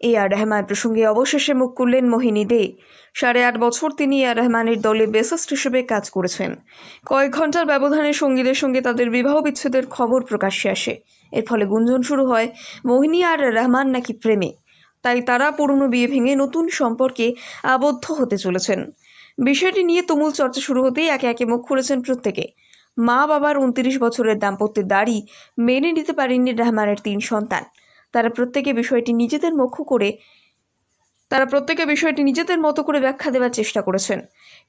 এ আর রহমান প্রসঙ্গে অবশেষে মুখ খুললেন মোহিনী দে। সাড়ে আট বছর তিনি আর রহমানের দলে বেসিস্ট হিসেবে কাজ করেছেন। কয়েক ঘণ্টার ব্যবধানে সঙ্গীদের সঙ্গে তাদের বিবাহ বিচ্ছেদের খবর প্রকাশ্যে আসে। এর ফলে গুঞ্জন শুরু হয়, মোহিনী আর রহমান নাকি প্রেমে? তাই তারা পুরনো বিয়ে ভেঙে নতুন সম্পর্কে আবদ্ধ হতে চলেছেন। বিষয়টি নিয়ে তুমুল চর্চা শুরু হতেই একে একে মুখ খুলেছেন প্রত্যেকে। মা বাবার উনত্রিশ বছরের দাম্পত্যের দাড়ি মেনে নিতে পারেননি রহমানের তিন সন্তান। তারা প্রত্যেকে বিষয়টি নিজেদের মুখ করে, তারা প্রত্যেকে বিষয়টি নিজেদের মতো করে ব্যাখ্যা দেওয়ার চেষ্টা করেছেন।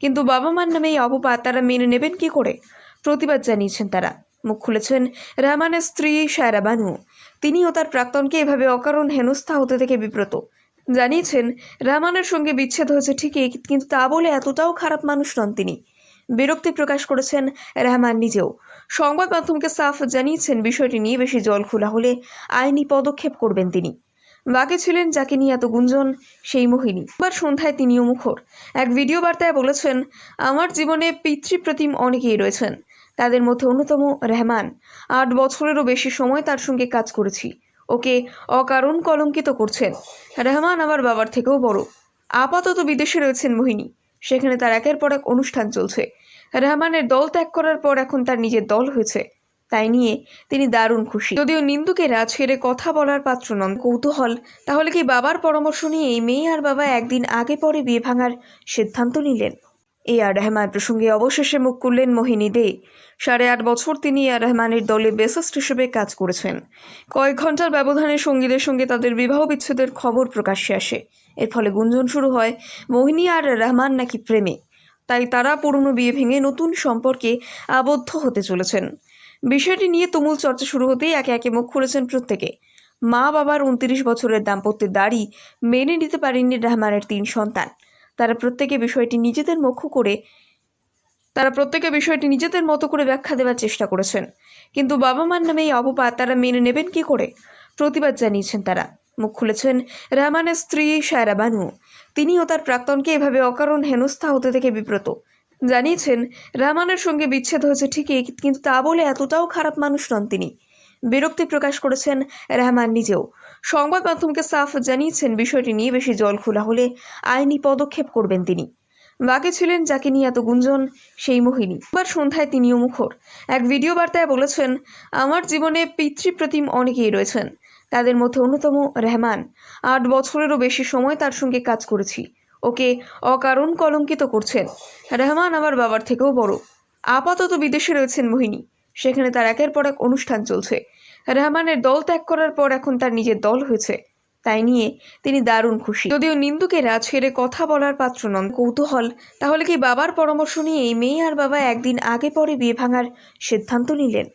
কিন্তু বাবা মার নামে এই অপবাদ তারা মেনে নেবেন কি করে? প্রতিবাদ জানিয়েছেন তারা। মুখ খুলেছেন রহমানের স্ত্রী সায়রা বানু। তিনিও তার প্রাক্তনকে এভাবে অকারণ হেনস্থা হতে থেকে বিব্রত। জানিয়েছেন রহমানের সঙ্গে বিচ্ছেদ হয়েছে ঠিকই, কিন্তু তা বলে এতটাও খারাপ মানুষ নন তিনি। বিরক্তি প্রকাশ করেছেন রহমান নিজেও। সংবাদ মাধ্যমকে সাফ জানিয়েছেন, বিষয়টি নিয়ে বেশি জল খোলা হলে আইনি পদক্ষেপ করবেন তিনি। বাকি ছিলেন যাকে নিয়ে এত গুঞ্জন, সেই মোহিনী। এবার সন্ধ্যায় তিনিও মুখর। এক ভিডিও বার্তায় বলেছেন, আমার জীবনে পিতৃপ্রতিম অনেকেই রয়েছেন। তাদের মধ্যে অন্যতম রহমান। আট বছরেরও বেশি সময় তার সঙ্গে কাজ করেছি। ওকে অকারণ কলঙ্কিত করছেন। রহমান আমার বাবার থেকেও বড়। আপাতত বিদেশে রয়েছেন মোহিনী। সেখানে তার একের পর এক অনুষ্ঠান চলছে। রহমানের দল ত্যাগ করার পর এখন তার নিজের দল হয়েছে। তাই নিয়ে তিনি দারুণ খুশি। যদিও নিন্দুকেরা ছেড়ে কথা বলার পাত্র নন। কৌতূহল, তাহলে কি বাবার পরামর্শ নিয়ে এই মেয়ে আর বাবা একদিন আগে পরে বিয়ে ভাঙার সিদ্ধান্ত নিলেন? এ আর রহমান প্রসঙ্গে অবশেষে মুখ খুললেন মোহিনী দে। সাড়ে আট বছর তিনি আর রহমানের দলে বেসিস্ট হিসেবে কাজ করেছেন। কয়েক ঘণ্টার ব্যবধানে সঙ্গীদের সঙ্গে তাদের বিবাহ বিচ্ছেদের খবর প্রকাশ্যে আসে। এর ফলে গুঞ্জন শুরু হয় মোহিনী আর রহমান নাকি প্রেমে। তাই তারা পুরনো বিয়ে ভেঙে নতুন সম্পর্কে আবদ্ধ হতে চলেছেন। বিষয়টি নিয়ে তুমুল চর্চা শুরু হতেই একে একে মুখ খুলেছেন প্রত্যেকে। মা বাবার উনত্রিশ বছরের দাম্পত্যের দাড়ি মেনে নিতে পারেননি রহমানের তিন সন্তান। তারা প্রত্যেকে বিষয়টি নিজেদের মুখ করে তারা প্রত্যেকে বিষয়টি নিজেদের মতো করে ব্যাখ্যা দেওয়ার চেষ্টা করেছেন। কিন্তু বাবা মার নামে এই অপবাদ তারা মেনে নেবেন কি করে? প্রতিবাদ জানিয়েছেন তারা। মুখ খুলেছেন রহমানের স্ত্রী সায়রা বানু। তিনিও তার প্রাক্তনকে এভাবে অকারণ হেনস্থা হতে থেকে বিব্রত। জানিয়েছেন রহমানের সঙ্গে বিচ্ছেদ হয়েছে ঠিকই, কিন্তু তা বলে এতটাও খারাপ মানুষ নন তিনি। বিরক্তি প্রকাশ করেছেন রহমান নিজেও। সংবাদ মাধ্যমকে সাফ জানিয়েছেন, বিষয়টি নিয়ে বেশি জল খোলা হলে আইনি পদক্ষেপ করবেন তিনি। বাকি ছিলেন যাকে নিয়ে এত গুঞ্জন, সেই মোহিনী। এবার সন্ধ্যায় তিনিও মুখর। এক ভিডিও বার্তায় বলেছেন, আমার জীবনে পিতৃপ্রতিম অনেকেই রয়েছেন। তাদের মধ্যে অন্যতম রহমান। আট বছরেরও বেশি সময় তার সঙ্গে কাজ করেছি। ওকে অকারণ কলঙ্কিত করছেন। রহমান আমার বাবার থেকেও বড়। আপাতত বিদেশে রয়েছেন মোহিনী। সেখানে তার একের পর এক অনুষ্ঠান চলছে। রহমানের দল ত্যাগ করার পর এখন তার নিজের দল হয়েছে। তাই নিয়ে তিনি দারুণ খুশি। যদিও নিন্দুকেরা ছেড়ে কথা বলার পাত্র নন। কৌতূহল, তাহলে কি বাবার পরামর্শ নিয়ে এই মেয়ে আর বাবা একদিন আগে পরে বিয়ে ভাঙার সিদ্ধান্ত নিলেন?